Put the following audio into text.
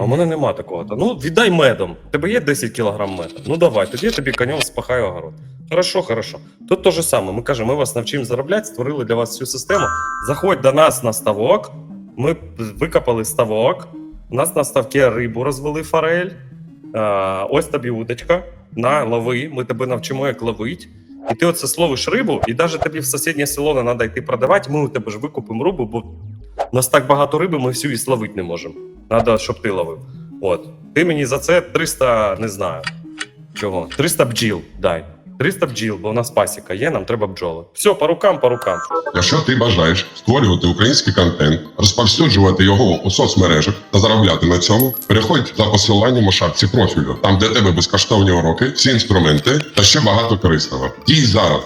А в мене нема такого. Та, Ну, віддай медом. У тебе є 10 кілограм меду. Ну давай, тоді я тобі конем спахаю огород. Хорошо, хорошо. Тут те же саме. Ми кажемо, ми вас навчимо заробляти, створили для вас всю систему. Заходь до нас на ставок. Ми викопали ставок. У нас на ставці рибу розвели форель. А, ось тобі удочка. На, лови. Ми тебе навчимо, як ловить. І ти оце словиш рибу, і навіть тобі в сусіднє село не треба йти продавати. Ми у тебе ж викупимо рибу, бо у нас так багато риби, ми всю і словити не можемо. Треба, щоб ти ловив. От. Ти мені за це 300, не знаю. Чого? 300 бджіл дай. 300 бджіл, бо у нас пасіка є, нам треба бджоли. Все, по рукам, по рукам. Якщо ти бажаєш створювати український контент, розповсюджувати його у соцмережах та заробляти на цьому, переходь за посиланням у шапці профілю, там де тебе безкоштовні уроки, всі інструменти та ще багато корисного. Дій зараз.